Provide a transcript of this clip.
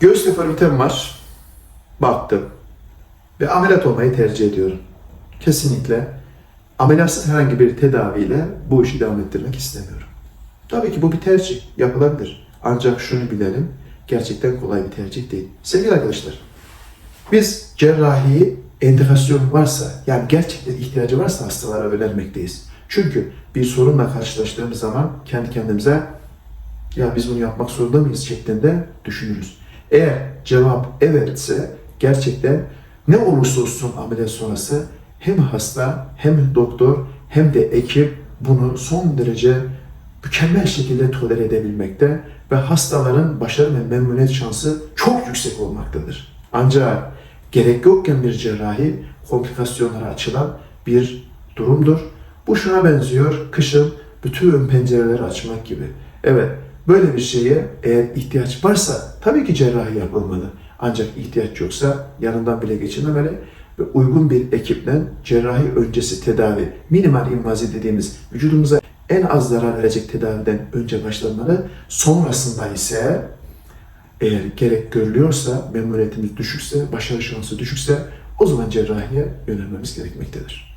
Göğüs deformitem var. Baktım. Ve ameliyat olmayı tercih ediyorum. Kesinlikle ameliyatsız herhangi bir tedaviyle bu işi devam ettirmek istemiyorum. Tabii ki bu bir tercih. Yapılabilir. Ancak şunu bilelim. Gerçekten kolay bir tercih değil. Sevgili arkadaşlar, biz cerrahiyi endikasyon varsa, yani gerçekten ihtiyacı varsa hastalara önermekteyiz. Çünkü bir sorunla karşılaştığımız zaman kendi kendimize ya biz bunu yapmak zorunda mıyız şeklinde düşünürüz. Eğer cevap evetse gerçekten ne olursa olsun ameliyat sonrası hem hasta hem doktor hem de ekip bunu son derece mükemmel şekilde tolere edebilmekte ve hastaların başarı ve memnuniyet şansı çok yüksek olmaktadır. Ancak gerek yokken bir cerrahi komplikasyonlara açılan bir durumdur. Bu şuna benziyor, kışın bütün ön pencereleri açmak gibi. Evet, böyle bir şeye eğer ihtiyaç varsa tabii ki cerrahi yapılmalı. Ancak ihtiyaç yoksa yanından bile geçilmemeli ve uygun bir ekiple cerrahi öncesi tedavi, minimal invazi dediğimiz vücudumuza en az zarar verecek tedaviden önce başlanmalı. Sonrasında ise eğer gerek görülüyorsa, memnuniyetimiz düşükse, başarı şansı düşükse o zaman cerrahiye yönelmemiz gerekmektedir.